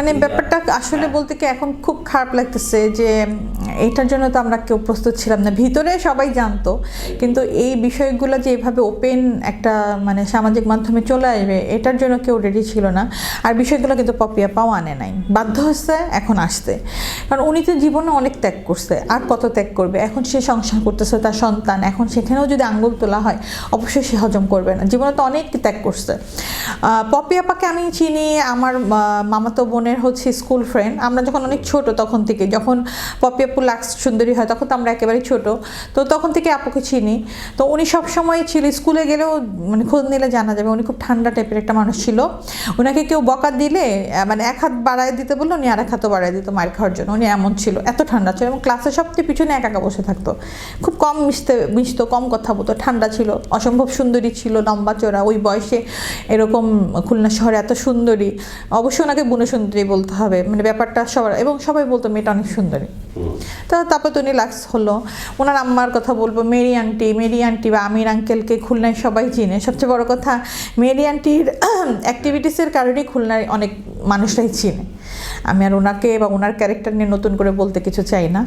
মানে ব্যাপারটা আসলে বলতে কি এখন খুব খারাপ লাগতেছে যে উম, এইটার জন্য তো আমরা কেউ প্রস্তুত ছিলাম না। ভিতরে সবাই জানতো কিন্তু এই বিষয়গুলো যে এভাবে ওপেন একটা মানে সামাজিক মাধ্যমে চলে আসবে এটার জন্য কেউ রেডি ছিল না। আর বিষয়গুলো কিন্তু পপিয়া পাও আনে নাই। বাধ্য হচ্ছে এখন আসতে। কারণ উনি তো জীবনে অনেক ত্যাগ করছে আর কত ত্যাগ করবে? এখন সে সংসার করতেছে তার সন্তান। এখন সেখানেও যদি আঙ্গুল তোলা হয় অবশ্যই সে হজম করবে না। জীবনে তো অনেক ত্যাগ করছে। আহ, পপি আপাকে আমি চিনি আমার মামাতো বোনের হচ্ছে স্কুল ফ্রেন্ড আমরা যখন অনেক ছোট তখন থেকে, যখন পপি আপু লাক্স সুন্দরী হয় তখন তো আমরা একেবারেই ছোট, তো তখন থেকে আপুকে চিনি। তো উনি সব সময় ছিল স্কুলে গেলেও মানে খোঁজ নিলে জানা যাবে, উনি খুব ঠান্ডা টাইপের একটা মানুষ ছিল। ওনাকে কেউ বকা দিলে মানে এক হাত বাড়ায় দিতে বলল, উনি আর এক হাতও বাড়ায় দিত মায়ের খাওয়ার জন্য, উনি এমন ছিল, এত ঠান্ডা ছিল। এবং ক্লাসে সবচেয়ে পিছনে একা একা বসে থাকতো। খুব কম মিশতে, মিশতো, কম কথা বলতো, ঠান্ডা ছিল, অসম্ভব সুন্দরী ছিল, লম্বা চোরা ওই বয়সে এরকম খুলনা শহরে এত সুন্দরী, অবশ্যই ওনাকে বুনো সুন্দরী বলতে হবে মানে ব্যাপারটা সবার এবং সবাই বলতো মেয়েটা অনেক সুন্দরী। তো তারপর তো উনি লাক্স হলো। ওনার আম্মার কথা বলব মেরি আন্টি মেরি আন্টি বা আমির আঙ্কেলকে খুলনায় সবাই চিনে। সবচেয়ে বড় কথা মেরি আন্টির অ্যাক্টিভিটিসের কারণেই খুলনায় অনেক মানুষরাই চিনে। আমি আর ওনাকে বা ওনার ক্যারেক্টার নিয়ে নতুন করে বলতে কিছু চাই না।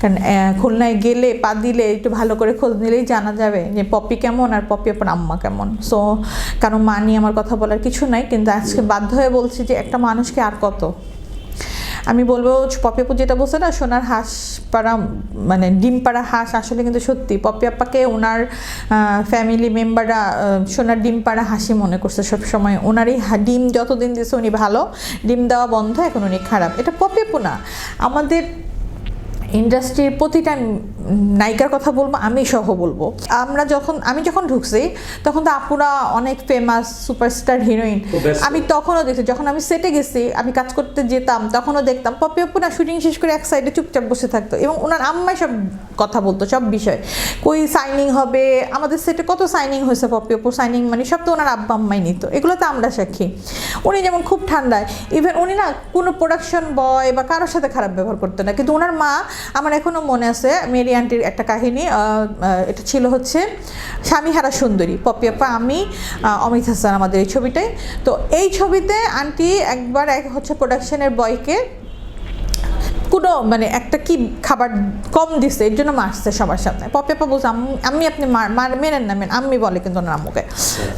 কারণ খুলনায় গেলে পা দিলে একটু ভালো করে খোঁজ নিলেই জানা যাবে যে পপি কেমন আর পপি আপনার আম্মা কেমন। সো কারণ মা নিয়ে আমার কথা বলার কিছু নাই, কিন্তু আজকে বাধ্য হয়ে বলছি যে একটা মানুষকে আর কত? আমি বলব, পপি আপু যেটা বলছে না, সোনার হাঁস পাড়া মানে ডিম পাড়া হাঁস, আসলে কিন্তু সত্যি। পপি আপ্পাকে ওনার ফ্যামিলি মেম্বাররা সোনার ডিম পাড়া হাসি মনে করছে সব সময় ওনারই ডিম যতদিন দিয়েছে উনি ভালো, ডিম দেওয়া বন্ধ, এখন উনি খারাপ। এটা পপি আপু না। আমাদের ইন্ডাস্ট্রির প্রতিটা নায়িকার কথা বলব আমি সহ বলব। আমরা যখন আমি যখন ঢুকছি তখন তো আপুরা অনেক ফেমাস সুপারস্টার হিরোইন আমি তখনও দেখছি যখন আমি সেটে গেছি আমি কাজ করতে যেতাম তখনও দেখতাম পপি আপু না শুটিং শেষ করে এক সাইডে চুপচাপ বসে থাকতো এবং ওনার আম্মাই সব কথা বলতো সব বিষয়। কই সাইনিং হবে আমাদের সেটে কত সাইনিং হয়েছে পপি আপু সাইনিং মানে সব তো ওনার আব্বা আম্মাই নিত এগুলো তো আমরা সাক্ষী। উনি যেমন খুব ঠান্ডায় ইভেন উনি না কোনো প্রোডাকশন বয় বা কারোর সাথে খারাপ ব্যবহার করতো না কিন্তু ওনার মা আমার এখনও মনে আছে মেরি আন্টির একটা কাহিনী এটা ছিল হচ্ছে স্বামীহারা সুন্দরী, পপি আপা, আমি অমিত হাসান আমাদের এই ছবিটায় তো এই ছবিতে আন্টি একবার এক হচ্ছে প্রোডাকশনের বয়কে কোনো মানে একটা কি খাবার কম দিছে, এর জন্য মারছে সবার সামনে। পপে পা বলছে "আম- আমি আপনি মার মেনেন না, মেন, আম্মি বলে কিন্তু ওনার আম্মুকে।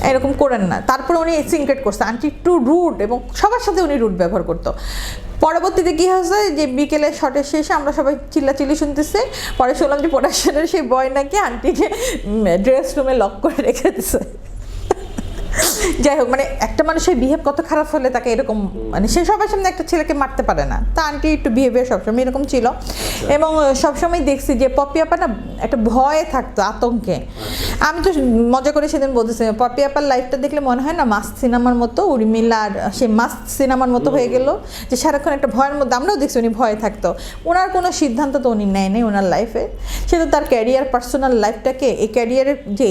এরকম করেন না। তারপরে উনি সিনক্রেট করছে, আন্টি একটু রুড এবং সবার সাথে উনি রুট ব্যবহার করতো। পরবর্তীতে কি হয়েছে? যে বিকেলে শটের শেষে আমরা সবাই চিল্লাচিল্লি শুনতেছি। পরে শুনলাম যে প্রোডাকশনের সেই বয় নাকি আন্টিকে ড্রেস রুমে লক করে রেখে দিছে। যাই হোক মানে একটা মানুষের বিহেভ কত খারাপ হলে তাকে এরকম মানে সে সবার সামনে একটা ছেলেকে মারতে পারে না। তা আন্টি একটু বিহেভিয়ার সবসময় এরকম ছিল। এবং সবসময় দেখছি যে পপি আপা না একটা ভয়ে থাকতো আতঙ্কে। আমি তো মজা করে সেদিন বলতেছি পপি আপার লাইফটা দেখলে মনে হয় না মাস্ক সিনেমার মতো উর্মিলার সে মাস্ক সিনেমার মতো হয়ে গেল যে সারাক্ষণ একটা ভয়ের মধ্যে আমরাও দেখছি উনি ভয়ে থাকতো। ওনার কোনো সিদ্ধান্ত তো উনি নেয় নেই ওনার লাইফে সে তো তার ক্যারিয়ার পার্সোনাল লাইফটাকে এই ক্যারিয়ারের যে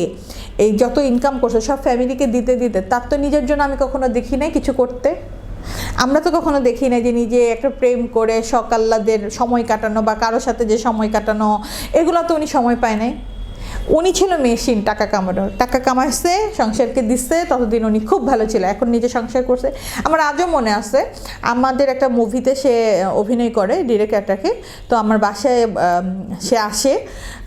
এই যত ইনকাম করছে সব ফ্যামিলিকে দিতে দিতে তার তো নিজের জন্য আমি কখনো দেখি নাই কিছু করতে। আমরা তো কখনো দেখি না যে নিজে একটা প্রেম করে সকাল্লাদের সময় কাটানো বা কারোর সাথে যে সময় কাটানো, এগুলো তো উনি সময় পায় নাই। উনি ছিল মেশিন টাকা কামানোর। টাকা কামাইছে সংসারকে দিচ্ছে ততদিন উনি খুব ভালো ছিল এখন নিজে সংসার করছে। আমার আজও মনে আছে আমাদের একটা মুভিতে সে অভিনয় করে ডিরেক্টরটাকে। তো আমার বাসায় সে আসে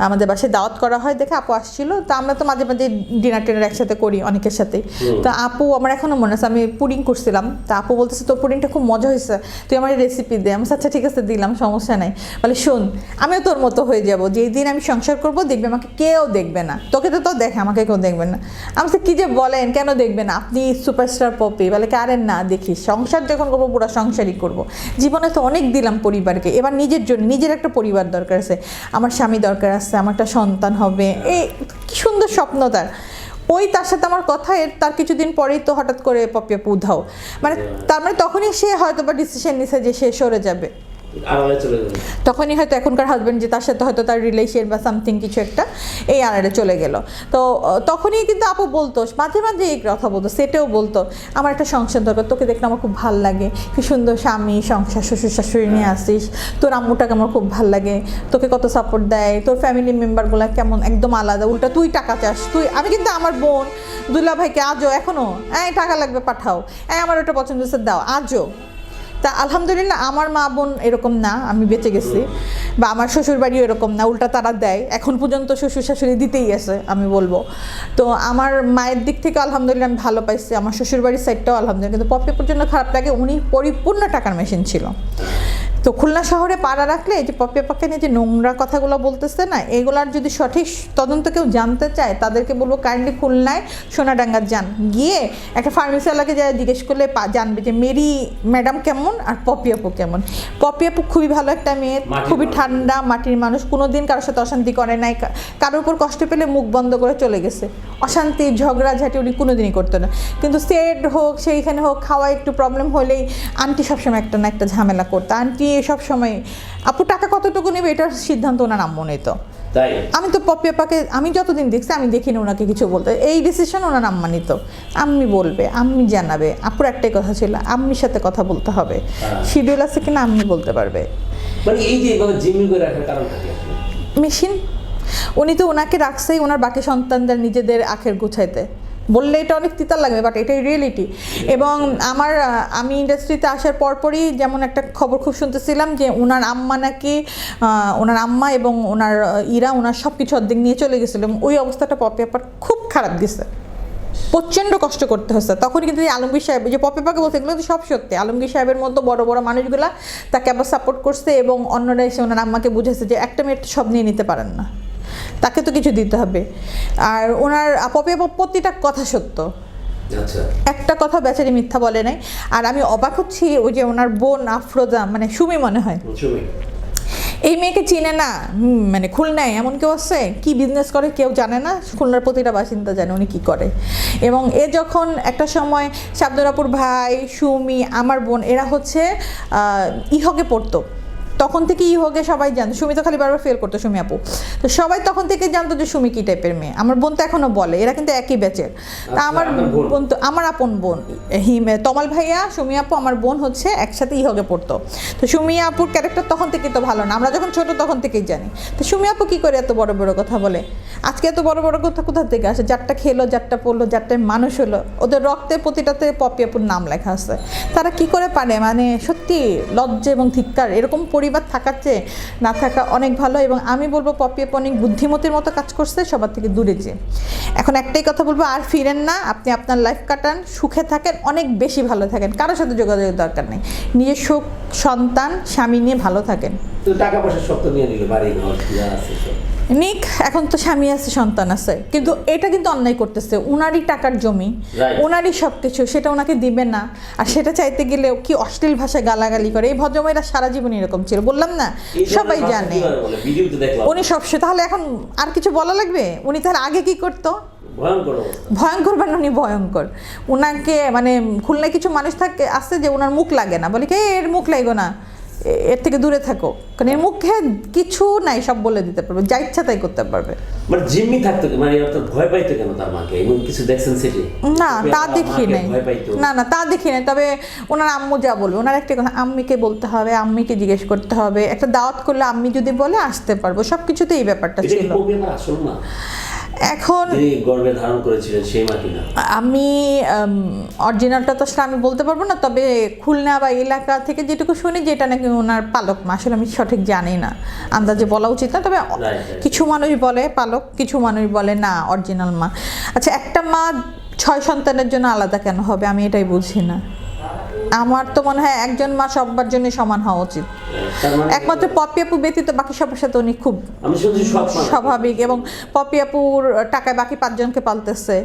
আমাদের বাসায় দাওয়াত করা হয় দেখে আপু আসছিল। তো আমরা তো মাঝে মাঝে ডিনার টিনার একসাথে করি অনেকের সাথে। তো আপু আমার এখনও মনে আছে আমি পুডিং করছিলাম। তা আপু বলতেছে তোর পুডিংটা খুব মজা হয়েছে তুই আমার রেসিপি দে। আমি আচ্ছা ঠিক আছে দিলাম সমস্যা নাই। বলে শোন আমিও তোর মতো হয়ে যাব। যেই দিন আমি সংসার করব দেখবে আমাকে কেউ দেখবে না। তোকে তো তো দেখে আমাকে কেউ দেখবে না। আমি কি যে বলেন কেন দেখবেন আপনি সুপারস্টার পপি বলে কি আরে না দেখি সংসার যখন করব পুরো সংসারই করব। জীবনে তো অনেক দিলাম পরিবারকে। এবার নিজের জন্য নিজের একটা পরিবার দরকার আছে। আমার স্বামী দরকার আছে আমার একটা সন্তান হবে। এই কি সুন্দর স্বপ্ন তার। ওই তার সাথে আমার কথা এর তার কিছুদিন পরেই তো হঠাৎ করে পপিয়া উধাও। মানে তার মানে তখনই সে হয়তো বা ডিসিশন নিছে যে সে সরে যাবে। আড়ালে চলে যাবে তখনই হয়তো এখনকার হাজব্যান্ড যে তার সাথে হয়তো তার রিলেশন বা সামথিং কিছু একটা এই আড়ালে চলে গেল। তো তখনই কিন্তু আপু বলতো, মাঝে মাঝে এই কথা বলতো, সেটাও বলতো, আমার একটা সংসার দরকার, তোকে দেখলে আমার খুব ভালো লাগে, কি সুন্দর স্বামী, সংসার শ্বশুর শাশুড়ি নিয়ে আসিস, তোর আম্মুটাকে আমার খুব ভালো লাগে, তোকে কত সাপোর্ট দেয়, তোর ফ্যামিলি মেম্বারগুলো কেমন একদম আলাদা, উল্টা তুই টাকা চাস, তুই, আমি কিন্তু আমার বোন দুলা ভাইকে আজও এখনও এই টাকা লাগবে, পাঠাও, এই আমার ওটা পছন্দ দাও, আজও। তা আলহামদুলিল্লাহ আমার মা বোন এরকম না, আমি বেঁচে গেছি। বা আমার শ্বশুর বাড়িও এরকম না, উল্টা তারা দেয়। এখন পর্যন্ত শ্বশুর শাশুড়ি দিতেই আছে, আমি বলব। তো আমার মায়ের দিক থেকে আলহামদুলিল্লাহ আমি ভালো পাইছি, আমার শ্বশুরবাড়ির সাইডটাও আলহামদুলিল্লাহ। কিন্তু পপি পর্যন্ত খারাপ লাগে, উনি পরিপূর্ণ টাকার মেশিন ছিল। তো খুলনা শহরে পাড়া রাখলে এই যে পপিয়াপাকে নিয়ে যে নোংরা কথাগুলো বলতেছে না এগুলার যদি সঠিক তদন্ত কেউ জানতে চায় তাদেরকে বলব কাইন্ডলি খুলনায় সোনাডাঙ্গা যান। গিয়ে একটা ফার্মেসিওয়ালাকে যারা জিজ্ঞেস করলে জানবে যে মেরি ম্যাডাম কেমন আর পপিয়াপু কেমন। পপিয়াপু খুবই ভালো একটা মেয়ে খুবই ঠান্ডা মাটির মানুষ কোনোদিন কারোর সাথে অশান্তি করে নাই কারোর উপর কষ্ট পেলে মুখ বন্ধ করে চলে গেছে। অশান্তি ঝগড়াঝাটি উনি কোনোদিনই করতো না। কিন্তু সেট হোক সেইখানে হোক খাওয়া একটু প্রবলেম হলেই আন্টি সবসময় একটা না একটা ঝামেলা করতো। আন্টি সবসময় আপু টাকা কতটুকু নেবে এটার সিদ্ধান্ত ওনার আম্মু নিত আমি তো পপি আপাকে আমি যতদিন দেখছি আমি দেখিনি ওনাকে কিছু বলতে। এই ডিসিশন ওনার আম্মা নিত। আম্মি বলবে আম্মি জানাবে আপুর একটাই কথা ছিল আম্মির সাথে কথা বলতে হবে। হ্যাঁ। শিডিউল আছে কিনা আম্মি বলতে পারবে। মানে এই যে করে রাখার কারণটা মেশিন? উনি তো ওনাকে রাখছেই ওনার বাকি সন্তানদের নিজেদের আখের গুছাইতে। বললে এটা অনেক তিতা লাগবে বাট এটাই রিয়েলিটি এবং আমার আমি ইন্ডাস্ট্রিতে আসার পরপরই যেমন একটা খবর খুব শুনতেছিলাম যে ওনার আম্মা নাকি ওনার আম্মা এবং ওনার ইরা ওনার সব কিছু অর্ধেক নিয়ে চলে গেছিল এবং ওই অবস্থাটা পপি আপার খুব খারাপ গেছে প্রচণ্ড কষ্ট করতে হচ্ছে তখন কিন্তু এই আলমগীর সাহেব যে পপে পাকে বলছে এগুলো তো সব সত্যি। আলমগীর সাহেবের মতো বড় বড় মানুষগুলা তাকে আবার সাপোর্ট করছে এবং অন্যরা এসে ওনার আম্মাকে বুঝেছে যে একটা মেয়ের সব নিয়ে নিতে পারেন না। তাকে তো কিছু দিতে হবে। আর ওনার পপে প্রতিটা কথা সত্য। আচ্ছা। একটা কথা বেচারি মিথ্যা বলে নাই। আর আমি অবাক হচ্ছি ওই যে ওনার বোন আফরোজা মানে সুমি মনে হয়। সুমি। এই মেয়েকে চিনে না। মানে খুলনায় এমন কেউ আছে? কি বিজনেস করে কেউ জানে না? খুলনার প্রতিটা বাসিন্দা জানে উনি কী করে। এবং এ যখন একটা সময় শাবদুরাপুর ভাই সুমি আমার বোন এরা হচ্ছে ইহকে পড়তো। তখন থেকে ইহকে সবাই জানতো। সুমি তো খালি বারবার ফেল করতো সুমি আপু। তো সবাই তখন থেকে জানতো যে সুমি কী টাইপের মেয়ে। আমার বোন তো এখনও বলে এরা কিন্তু একই ব্যাচের তা আচ্ছা, আমার বোন? তো আমার আপন বোন হিম তমাল ভাইয়া সুমি আপু আমার বোন হচ্ছে একসাথে ইহকে পড়তো। তো সুমি আপুর ক্যারেক্টার তখন থেকে তো ভালো না আমরা যখন ছোট তখন থেকেই জানি। তো সুমি আপু কী করে এত বড় বড় কথা বলে? আজকে এত বড় বড় কথা কোথা থেকে আসে? যারটা খেলো যারটা পড়ল যারটা মানুষ হলো ওদের রক্তে প্রতিটাতে পপি আপুর নাম লেখা আছে। তারা কি করে পারে? মানে সত্যি লজ্জা এবং ধিক্কার এরকম পরিবার থাকার চেয়ে না থাকা অনেক ভালো এবং আমি বলব পপি আপু অনেক বুদ্ধিমতির মতো কাজ করছে সবার থেকে দূরে যে এখন একটাই কথা বলব, আর ফিরেন না, আপনি আপনার লাইফ কাটান, সুখে থাকেন, অনেক বেশি ভালো থাকেন। কারোর সাথে যোগাযোগের দরকার নেই। নিজের সুখ, সন্তান, স্বামী নিয়ে ভালো থাকেন। টাকা পয়সা সত্য নিয়ে নিল বাড়ি ঘর আছে। নিক এখন তো স্বামী আছে সন্তান আছে। কিন্তু এটা কিন্তু অন্যায় করতেছে। উনারই টাকার জমি. ওনারই সব কিছু সেটা ওনাকে দিবে না। আর সেটা চাইতে গেলে কি অশ্লীল ভাষায় গালাগালি করে? এই ভদ্রমেয়েরা সারা জীবন এরকম ছিল বললাম না? সবাই জানে। উনি সব তাহলে এখন আর কিছু বলা লাগবে? উনি তাহলে আগে কি করতো? ভয়ঙ্কর মানে উনি ভয়ঙ্কর। ওনাকে মানে খুলনায় কিছু মানুষ থাকে আসছে যে ওনার মুখ লাগে না। বলে কে এর মুখ লাগো না। এর থেকে দূরে থাকো। কারণ এর মুখে কিছু নাই সব বলে দিতে পারবে। যা ইচ্ছা তাই করতে পারবে। মানে জিম্মি থাকতো মানে অর্থাৎ ভয় পাইতো কেন তার মাকে? এমন কিছু দেখছেন সেটি? না তা দেখি নাই। না না তা দেখি নাই। তবে ওনার আম্মু যা বলবে ওনার একটা কথা আম্মিকে বলতে হবে আম্মিকে জিজ্ঞেস করতে হবে। একটা দাওয়াত করলে আম্মি যদি বলে আসতে পারব। সব কিছুতে এই ব্যাপারটা ছিল। এখন গর্বে ধারণ করেছিলেন সেই আমি অরিজিনালটা তো আসলে আমি বলতে পারব না তবে খুলনা বা এলাকা থেকে যেটুকু শুনি যেটা নাকি ওনার পালক মা আসলে আমি সঠিক জানি না আন্দাজে বলা উচিত না তবে. কিছু মানুষ বলে পালক কিছু মানুষ বলে না অরিজিনাল মা। আচ্ছা একটা মা ছয় সন্তানের জন্য আলাদা কেন হবে? আমি এটাই বুঝি না। আমার তো মনে হয় একজন মা সবার জন্য সমান হওয়া উচিত মানে একমাত্র পপি আপু ব্যতীত বাকি সবার সাথে উনি খুব। স্বাভাবিক এবং পপি আপুর টাকায় বাকি পাঁচজনকে পালতেছে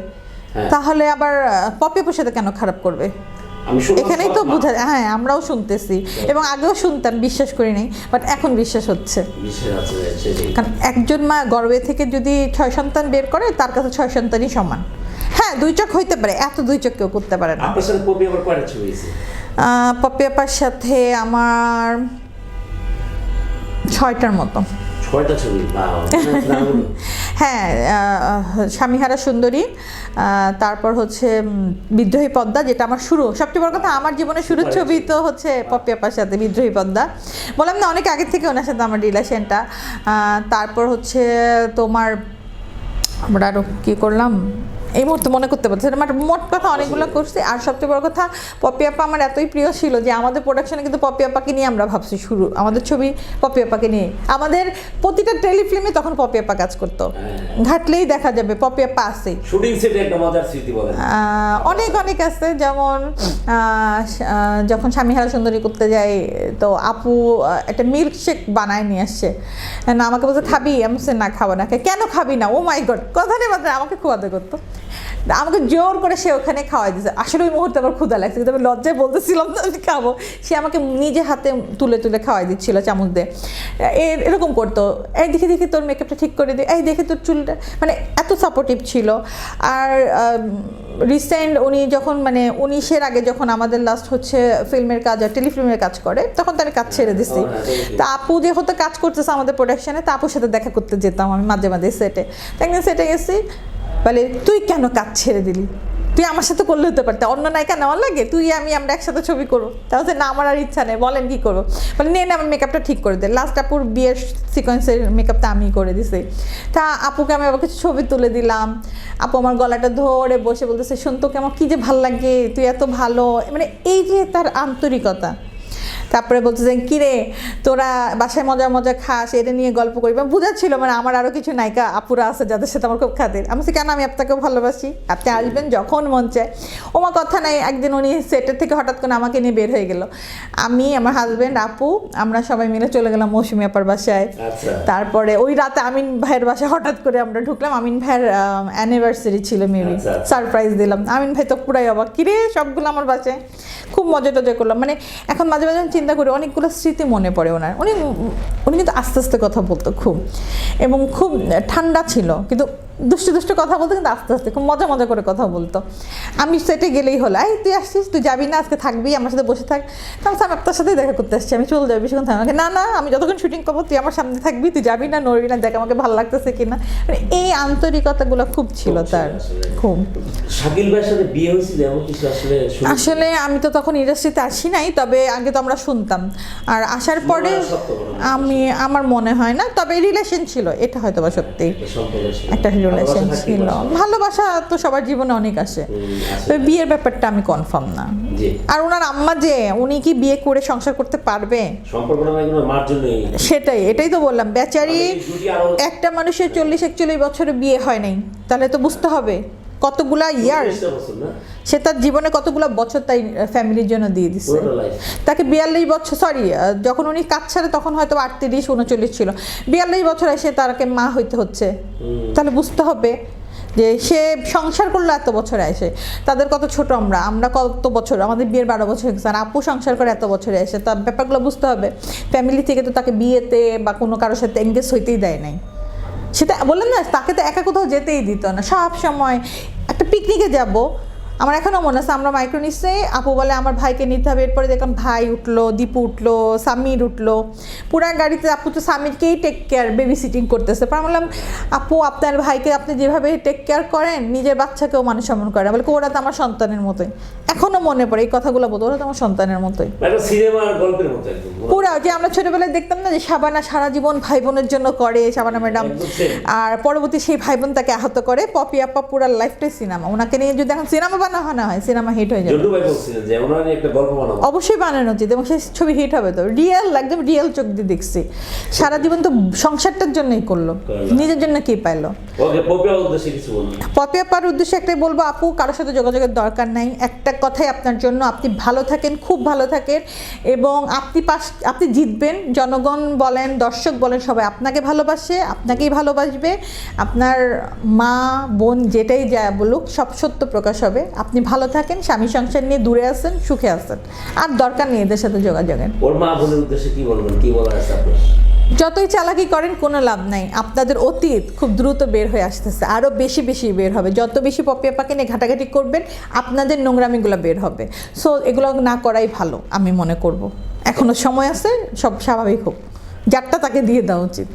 হ্যাঁ। তাহলে আবার পপি আপুর সাথে কেন খারাপ করবে এখানেই তো। বোঝা হ্যাঁ আমরাও শুনতেছি এবং আগেও শুনতাম বিশ্বাস করি নাই বাট এখন বিশ্বাস হচ্ছে কারণ একজন মা গর্বে থেকে যদি ছয় সন্তান বের করে তার কাছে ছয় সন্তানই সমান হ্যাঁ দুই চোখ হইতে পারে। এত দুই চোখ কেউ করতে পারে না। আপনার সাথে কবি আবার কয়টা ছবি হয়েছে? পপি আপার সাথে আমার ছয়টার মতো। ছয়টা ছবি? হ্যাঁ স্বামীহারা সুন্দরী তারপর হচ্ছে বিদ্রোহী পদ্মা যেটা আমার শুরু। সবচেয়ে বড় কথা আমার জীবনের শুরুর ছবি তো হচ্ছে পপি আপার সাথে বিদ্রোহী পদ্মা। বললাম না অনেক আগে থেকে ওনার সাথে আমার রিলেশনটা তারপর হচ্ছে তোমার আমরা আরও কী করলাম? এই মুহূর্তে মনে করতে পারছি না মোট কথা অনেকগুলো করছি। আর সবচেয়ে বড় কথা পপি আপা আমার এতই প্রিয় ছিল যে আমাদের প্রোডাকশনে কিন্তু পপি আপাকে নিয়ে আমরা ভাবছি শুরু। আমাদের ছবি পপি আপাকে নিয়ে। আমাদের প্রতিটা টেলিফিল্মে তখন পপি আপা কাজ করতো। হ্যাঁ। ঘাটলেই দেখা যাবে পপি আপা আছে। শুটিং সেটে একটা মজার স্মৃতি বলেন। অনেক অনেক আছে। যেমন যখন স্বামী হারা সুন্দরী করতে যাই তো আপু একটা মিল্ক শেক বানায় নিয়ে আসছে না আমাকে বলছে খাবি? আমি না খাব না। কেন খাবি না? ও মাই গড কথা নেই আমাকে খুয়াতে করতো। আমাকে জোর করে সে ওখানে খাওয়াই দিয়েছে আসলে ওই মুহূর্তে আমার ক্ষুধা লাগছে কিন্তু আমি লজ্জায় বলতেছিলাম তো আমি খাব। সে আমাকে নিজে হাতে তুলে তুলে খাওয়াই দিচ্ছিল চামচ দিয়ে। এরকম করতো। এই দেখে দেখে তোর মেকআপটা ঠিক করে দে। এই দেখে তোর চুলটা। মানে এত সাপোর্টিভ ছিল। আর রিসেন্ট উনি যখন মানে উনিশের আগে যখন আমাদের লাস্ট হচ্ছে ফিল্মের কাজ আর টেলিফিল্মের কাজ করে তখন তো আমি কাজ ছেড়ে দিছি। ও, হ্যাঁ, দেখি। তা আপু যেহেতু কাজ করতেছে আমাদের প্রোডাকশনে তা আপুর সাথে দেখা করতে যেতাম আমি মাঝে মাঝে সেটে তো একদিন সেটে গেছি বলে, তুই কেন কাজ ছেড়ে দিলি? তুই আমার সাথে করলে হতে পারতে, অন্য নায়িকা নেওয়ার লাগে? তুই, আমি, আমরা একসাথে ছবি করব। তাহলে না, আমার আর ইচ্ছা নেই, বলেন কি করো মানে নে, না, আমার মেকআপটা ঠিক করে দে। লাস্ট আপুর বিয়ের সিকোয়েন্সের মেকআপটা আমি করে দিছি। তা, আপুকে আমি আবার কিছু ছবি তুলে দিলাম। আপু আমার গলাটা ধরে বসে বলতেছে, শুন, তোকে আমার কী যে ভালো লাগে? তুই এত ভালো। মানে এই যে তার আন্তরিকতা তারপরে বলতেছে কিরে তোরা বাসায় মজা মজা খাস এটা নিয়ে গল্প করি মানে বুঝাচ্ছিল মানে আমার আরও কিছু নায়িকা আপুরা আছে যাদের সাথে আমার খুব খাতির। আমি বলছি, কেন আমি আপনাকেও ভালোবাসি? আপনি আসবেন যখন মন চায়। ওমা কথা নাই একদিন উনি সেটের থেকে হঠাৎ করে আমাকে নিয়ে বের হয়ে গেল। আমি আমার হাজব্যান্ড আপু আমরা সবাই মিলে চলে গেলাম মৌসুমি আপার বাসায়। আচ্ছা। তারপরে ওই রাতে আমিন ভাইয়ের বাসায় হঠাৎ করে আমরা ঢুকলাম। আমিন ভাইয়ের অ্যানিভার্সারি ছিল মেবি আচ্ছা, আচ্ছা। সারপ্রাইজ দিলাম। আমিন ভাই তো পুরাই অবাক। কিরে সবগুলো আমার বাসায়? খুব মজা টজা করলাম। মানে এখন মাঝে মাঝে চিন্তা করি অনেকগুলো স্মৃতি মনে পড়ে ওনার। উনি উনি কিন্তু আস্তে আস্তে কথা বলতো খুব। এবং খুব ঠান্ডা ছিল কিন্তু দুষ্টু দুষ্টু কথা বলতো কিন্তু আস্তে আস্তে খুব মজা মজা করে কথা বলতো। আমি সেটে গেলেই হলো এই তুই আসছিস? তুই যাবি না? আজকে থাকবি আমার সাথে বসে থাক। তাহলে আমি আপনার সাথেই দেখা করতে আসছি আমি চলে যাবি বেশিক্ষণ থাকব। না না আমি যতক্ষণ শুটিং করব তুই আমার সামনে থাকবি তুই যাবি না নড়বি না দেখ আমাকে ভালো লাগতেছে কিনা। মানে এই আন্তরিকতাগুলো খুব ছিল তার খুব। শাকিল ভাইয়ের সাথে বিয়ে হয়েছিল এমন কিছু আসলে আসলে আমি তো তখন ইন্ডাস্ট্রিতে আসি নাই তবে আগে তো আমরা শুনতাম। আর আসার পরে। আমি আমার মনে হয় না তবে রিলেশন ছিল এটা হয়তো বা সত্যি। একটা। রিলেশন ছিল। ভালোবাসা তো সবার জীবনে অনেক আসে। তবে বিয়ের ব্যাপারটা আমি কনফার্ম না। আর ওনার আম্মা যে উনি কি বিয়ে করে সংসার করতে পারবে? সেটাই এটাই তো বললাম। বেচারি একটা মানুষের চল্লিশ একচল্লিশ বছরে বিয়ে হয় নাই। তাহলে তো বুঝতে হবে। কতগুলা ইয়ার সে তার জীবনে কতগুলো বছর তাই ফ্যামিলির জন্য দিয়ে দিচ্ছে তাকে বিয়াল্লিশ বছর সরি যখন উনি কাজ ছাড়ে তখন হয়তো আটত্রিশ উনচল্লিশ ছিল। বিয়াল্লিশ বছর এসে তাকে মা হইতে হচ্ছে। তাহলে বুঝতে হবে যে সে সংসার করল এত বছরে এসে তাদের কত ছোট আমরা? আমরা কত বছর? আমাদের বিয়ের বারো বছর হয়ে গেছে। আর আপু সংসার করে এত বছরে এসে তার ব্যাপারগুলো বুঝতে হবে। ফ্যামিলি থেকে তো তাকে বিয়েতে বা কোনো কারোর সাথে এঙ্গেজ হইতেই দেয় নাই। সেটা বললাম না তাকে তো একা কোথাও যেতেই দিত না। সব সময় একটা পিকনিকে যাব আমার এখনও মনে আছে, আমরা মাইক্রোনিসে আপু বলে আমার ভাইকে নিতে হবে। এরপরে দেখলাম ভাই উঠল, দীপু উঠল, সামির উঠল। পুরা গাড়িতে আপু তো সামিরকেই টেক কেয়ার বেবি সিটিং করতেছে। পরে বললাম, আপু, আপনার ভাইকে আপনি যেভাবে টেক কেয়ার করেন, নিজের বাচ্চাকেও মানুষ সম্মান করেন বলে ওরা তো আমার সন্তানের মতোই। এখনও মনে পড়ে এই কথাগুলো বলতো ওরা তো আমার সন্তানের মতোই। সিনেমার গল্পের মতো পুরা যে আমরা ছোটবেলায় দেখতাম না যে সাবানা সারা জীবন ভাই বোনের জন্য করে সাবানা ম্যাডাম। আর পরবর্তী সেই ভাই বোন তাকে আহত করে পপি আপা পুরা লাইফটাই সিনেমা। ওনাকে নিয়ে যদি এখন সিনেমা বানানো হয় সিনেমা হিট হয়ে যাবে। অবশ্যই বানানো উচিত এবং সেই ছবি হিট হবে তো। রিয়েল একদম রিয়েল চোখ দিয়ে দেখছি। সারা জীবন তো সংসারটার জন্যই করল। নিজের জন্য কি পাইলো? পপি আপার উদ্দেশ্যে একটাই বলব আপু কারোর সাথে যোগাযোগের দরকার নাই। একটা কথাই আপনার জন্য। আপনি ভালো থাকেন, খুব ভালো থাকেন এবং আপনি পাশ, আপনি জিতবেন। জনগণ বলেন, দর্শক বলেন, সবাই আপনাকে ভালোবাসে, আপনাকেই ভালোবাসবে। আপনার মা, বোন যেটাই যা বলুক, সব সত্য প্রকাশ হবে। আপনি ভালো থাকেন, স্বামী সংসার নিয়ে দূরে আছেন, সুখে আছেন। আর দরকার নেই এদের সাথে যোগাযোগের। ওর মা বোনের উদ্দেশ্যে কি বলবেন? কি বলার যতই চালাকি করেন, কোনো লাভ নাই। আপনাদের অতীত খুব দ্রুত বের হয়ে আসতেছে। আরও বেশি বেশি বের হবে। যত বেশি পপিয়া পাকে নিয়ে ঘাটাঘাটি করবেন, আপনাদের নোংরামিগুলো বের হবে। সো এগুলো না করাই ভালো, আমি মনে করব। এখনও সময় আছে, সব স্বাভাবিক হোক। যারটা তাকে দিয়ে দেওয়া উচিত।